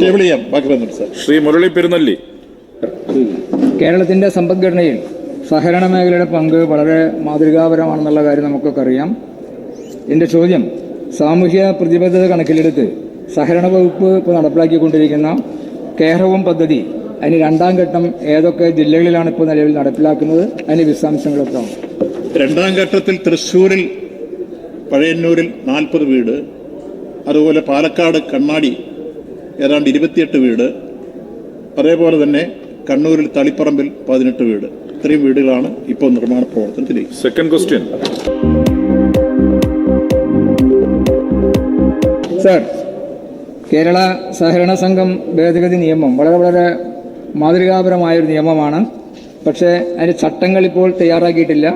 Table ചെയ്യാം. ബാക്കി വന്നിട്ട് ശ്രീ മുരളി പെരുന്നല്ലി. കേരളത്തിന്റെ സമ്പദ്ഘടനയിൽ സഹകരണ മേഖലയുടെ പങ്ക് വളരെ മാതൃകാപരമാണെന്നുള്ള കാര്യം നമുക്കൊക്കെ അറിയാം. എന്റെ ചോദ്യം സാമൂഹ്യ പ്രതിബദ്ധത കണക്കിലെടുത്ത് സഹകരണ വകുപ്പ് ഇപ്പോൾ നടപ്പിലാക്കിക്കൊണ്ടിരിക്കുന്ന കേരളവും പദ്ധതി അതിന് രണ്ടാം ഘട്ടം ഏതൊക്കെ ജില്ലകളിലാണ് ഇപ്പോൾ നിലവിൽ നടപ്പിലാക്കുന്നത്? അതിന് വിശദാംശങ്ങളൊക്കെ രണ്ടാം ഘട്ടത്തിൽ തൃശ്ശൂരിൽ പഴയന്നൂരിൽ നാൽപ്പത് വീട് അതുപോലെ പാലക്കാട് കണ്ണാടി ഏതാണ്ട് ഇരുപത്തിയെട്ട് വീട്. അതേപോലെ തന്നെ കണ്ണൂരിൽ തളിപ്പറമ്പിൽ പതിനെട്ട് വീട്. ഇത്രയും വീടുകളാണ് ഇപ്പോൾ നിർമ്മാണ പ്രവർത്തനത്തിൽ സെക്കൻഡ് ക്വസ്റ്റ്യൻ സാർ കേരള സഹകരണ സംഘം ഭേദഗതി നിയമം വളരെ വളരെ മാതൃകാപരമായ ഒരു നിയമമാണ്. പക്ഷേ അതിന്റെ ചട്ടങ്ങൾ ഇപ്പോൾ തയ്യാറാക്കിയിട്ടില്ല.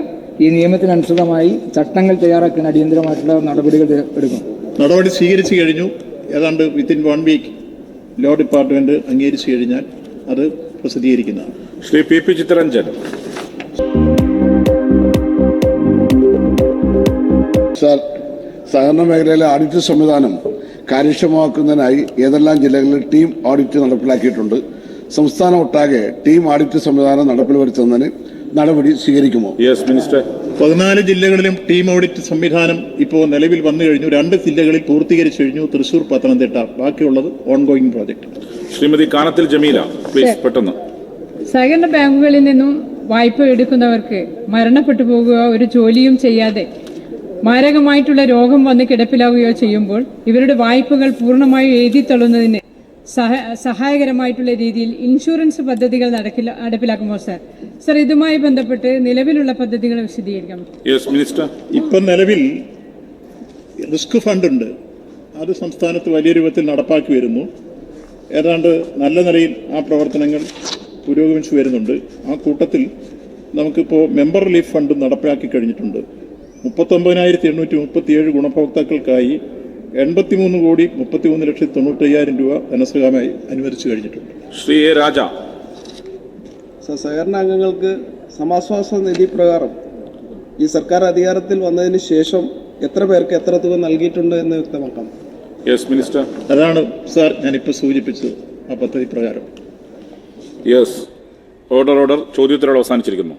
ഈ നിയമത്തിനനുസൃതമായി ചട്ടങ്ങൾ തയ്യാറാക്കാൻ അടിയന്തരമായിട്ടുള്ള നടപടികൾ എടുക്കും. നടപടി സ്വീകരിച്ചു കഴിഞ്ഞു. ഏതാണ്ട് within one week law department അംഗീകരിച്ചു കഴിഞ്ഞാൽ അത് പ്രസിദ്ധീകരിക്കുന്നതാണ്. Shri P P Chittaranjan. Sir സഹകരണ മേഖലയിലെ ഓഡിറ്റ് സംവിധാനം കാര്യക്ഷമമാക്കുന്നതിനായി ഏതെല്ലാം ജില്ലകളിൽ ടീം ഓഡിറ്റ് നടപ്പിലാക്കിയിട്ടുണ്ട്? സംസ്ഥാനം ഒട്ടാകെ ടീം ഓഡിറ്റ് സംവിധാനം നടപ്പിൽ വരുത്തുന്നതിന് നടപടി സ്വീകരിക്കുമോ? യെസ് മിനിസ്റ്റർ പതിനാല് ജില്ലകളിലും ടീം ഓഡിറ്റ് സംവിധാനം ഇപ്പോൾ നിലവിൽ വന്നു കഴിഞ്ഞു. രണ്ട് ജില്ലകളിൽ പൂർത്തീകരിച്ചു കഴിഞ്ഞു. തൃശൂർ പത്തനംതിട്ട. ബാക്കിയുള്ളത് ongoing project Shrimati Kanathil Jameela please പെട്ടെന്ന്. സഹകരണ ബാങ്കുകളിൽ നിന്നും വായ്പ എടുക്കുന്നവർക്ക് മരണപ്പെട്ടു പോകുക ഒരു ജോലിയും ചെയ്യാതെ മാരകമായിട്ടുള്ള രോഗം വന്ന് കിടപ്പിലാവുകയോ ചെയ്യുമ്പോൾ ഇവരുടെ വായ്പകൾ പൂർണമായും എഴുതിത്തള്ളുന്നതിന് സഹ സഹായകരമായിട്ടുള്ള രീതിയിൽ ഇൻഷുറൻസ് പദ്ധതികൾ നടക്കില്ല നടപ്പിലാക്കുമ്പോൾ സാർ. സാർ ഇതുമായി ബന്ധപ്പെട്ട് നിലവിലുള്ള പദ്ധതികൾ വിശദീകരിക്കാം. യെസ് മിനിസ്റ്റർ ഇപ്പം നിലവിൽ റിസ്ക് ഫണ്ട് ഉണ്ട്. അത് സംസ്ഥാനത്ത് വലിയ രൂപത്തിൽ നടപ്പാക്കി വരുന്നു. ഏതാണ്ട് നല്ല നിലയിൽ ആ പ്രവർത്തനങ്ങൾ പുരോഗമിച്ചു വരുന്നുണ്ട്. ആ കൂട്ടത്തിൽ നമുക്കിപ്പോൾ മെമ്പർ റിലീഫ് ഫണ്ട് നടപ്പിലാക്കി കഴിഞ്ഞിട്ടുണ്ട്. മുപ്പത്തൊമ്പതിനായിരത്തി എണ്ണൂറ്റി മുപ്പത്തിയേഴ് ഗുണഭോക്താക്കൾക്കായി എൺപത്തിമൂന്ന് കോടി മുപ്പത്തിമൂന്ന് ലക്ഷത്തി തൊണ്ണൂറ്റയ്യായിരം രൂപ ധനസഹായമായി അനുവദിച്ചു കഴിഞ്ഞിട്ടുണ്ട്. ശ്രീ രാജ. സഹകരണ അംഗങ്ങൾക്ക് സമാശ്വാസ നിധി പ്രകാരം ഈ സർക്കാർ അധികാരത്തിൽ വന്നതിന് ശേഷം എത്ര പേർക്ക് എത്ര തുക നൽകിയിട്ടുണ്ട് എന്ന് വ്യക്തമാക്കാം. യെസ് മിനിസ്റ്റർ അതാണ് സാർ ഞാനിപ്പോൾ സൂചിപ്പിച്ചത് ആ പദ്ധതി പ്രകാരം. യെസ് ഓർഡർ ഓർഡർ ചോദ്യോത്തരവ് അവസാനിച്ചിരിക്കുന്നു.